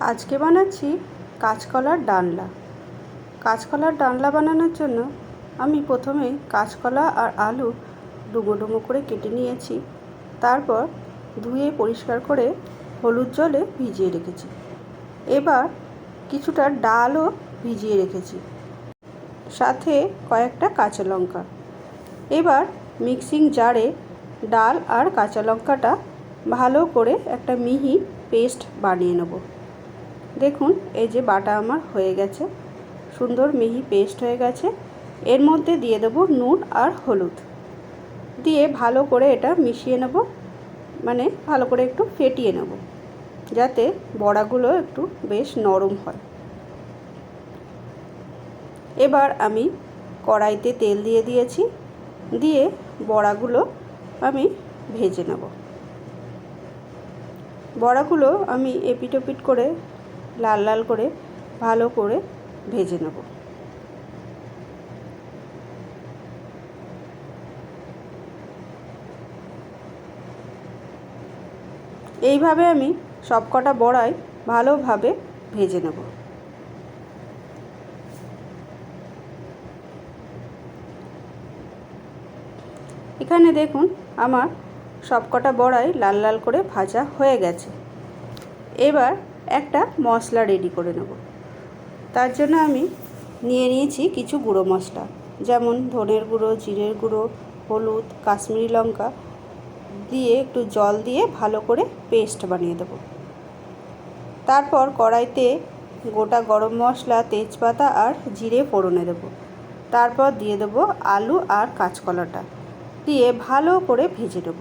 আজকে বানাচ্ছি কাঁচকলার ডালনা কাঁচকলার ডালনা বানানোর জন্য আমি প্রথমেই কাঁচকলা আর আলু ডুমো ডুমো করে কেটে নিয়েছি। তারপর ধুয়ে পরিষ্কার করে হলুদ জলে ভিজিয়ে রেখেছি। এবার কিছুটা ডালও ভিজিয়ে রেখেছি। সাথে কয়েকটা কাঁচা লঙ্কা। এবার মিক্সিং জারে ডাল আর কাঁচা লঙ্কাটা ভালো করে একটা মিহি পেস্ট বানিয়ে নেব। দেখুন, এই যে বাটা আমার হয়ে গেছে। সুন্দর মিহি পেস্ট হয়ে গেছে। এর মধ্যে দিয়ে দেবো নুন আর হলুদ। দিয়ে ভালো করে এটা মিশিয়ে নেব। মানে ভালো করে একটু ফেটিয়ে নেব। যাতে বড়াগুলো একটু বেশ নরম হয়। এবার আমি কড়াইতে তেল দিয়ে দিয়েছি। দিয়ে বড়াগুলো আমি ভেজে নেব। বড়াগুলো আমি এপিট ওপিট করে লাল লাল করে ভালো করে ভেজে নেব। এইভাবে আমি সবকটা বড়াই ভালোভাবে ভেজে নেব। এখানে দেখুন আমার সবকটা বড়াই লাল লাল করে ভাজা হয়ে গেছে। এবার একটা মশলা রেডি করে নেব। তার জন্য আমি নিয়ে নিয়েছি কিছু গুঁড়ো মশলা, যেমন ধনের গুঁড়ো, জিরের গুঁড়ো, হলুদ, কাশ্মীরি লঙ্কা দিয়ে একটু জল দিয়ে ভালো করে পেস্ট বানিয়ে দেবো। তারপর কড়াইতে গোটা গরম মশলা, তেজপাতা আর জিরে ফোড়নে দেবো। তারপর দিয়ে দেবো আলু আর কাঁচকলাটা, দিয়ে ভালো করে ভেজে নেব।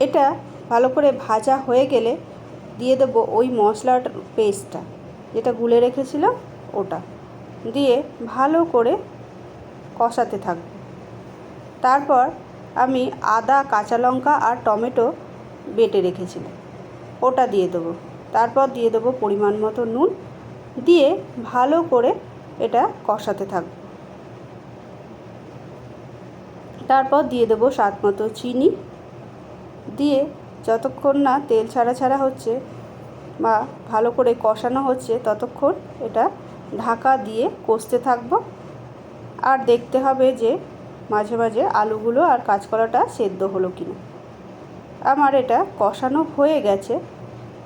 এটা ভালো করে ভাজা হয়ে গেলে দিয়ে দেবো ওই মশলার পেস্টটা যেটা গুলে রেখেছিলাম ওটা। দিয়ে ভালো করে কষাতে থাকব। তারপর আমি আদা, কাঁচা লঙ্কা আর টমেটো বেটে রেখেছিলাম। ওটা দিয়ে দেবো। তারপর দিয়ে দেবো পরিমাণ মতো নুন। দিয়ে ভালো করে এটা কষাতে থাকব। তারপর দিয়ে দেবো স্বাদ মতো চিনি। দিয়ে যতক্ষণ না তেল ছাড়া ছাড়া হচ্ছে বা ভালো করে কষানো হচ্ছে, ততক্ষণ এটা ঢাকা দিয়ে কষতে থাকব। আর দেখতে হবে যে মাঝে মাঝে আলুগুলো আর কাঁচকলাটা সেদ্ধ হলো কি না আমার এটা কষানো হয়ে গেছে।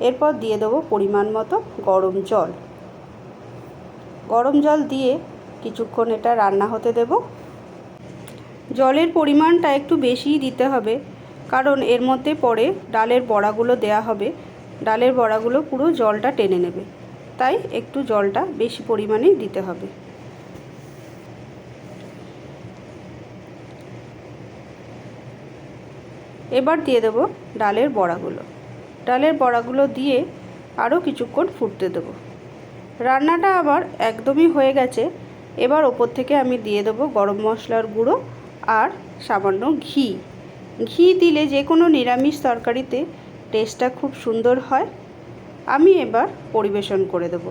এরপর দিয়ে দেবো পরিমাণ মতো গরম জল। গরম জল দিয়ে কিছুক্ষণ এটা রান্না হতে দেব। জলের পরিমাণটা একটু বেশিই দিতে হবে। কারণ এর মধ্যে পরে ডালের বড়াগুলো দেয়া হবে। ডালের বড়াগুলো পুরো জলটা টেনে নেবে। তাই একটু জলটা বেশি পরিমাণেই দিতে হবে। এবার দিয়ে দেবো ডালের বড়াগুলো। ডালের বড়াগুলো দিয়ে আরও কিছুক্ষণ ফুটতে দেবো। রান্নাটা আমার একদমই হয়ে গেছে। এবার ওপর থেকে আমি দিয়ে দেবো গরম মশলার গুঁড়ো আর সামান্য ঘি। ঘি দিলে যে কোনো নিরামিষ তরকারিতে টেস্টটা খুব সুন্দর হয়। আমি এবার পরিবেশন করে দেব।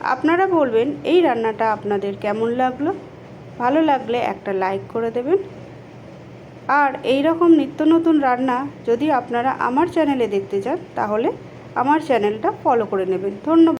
আপনারা বলবেন, এই রান্নাটা আপনাদের কেমন লাগল? ভালো লাগলে একটা লাইক করে দেবেন। আর এই রকম নিত্য নতুন রান্না যদি আপনারা আমার চ্যানেলে দেখতে চান, তাহলে আমার চ্যানেলটা ফলো করে নেবেন। ধন্যবাদ।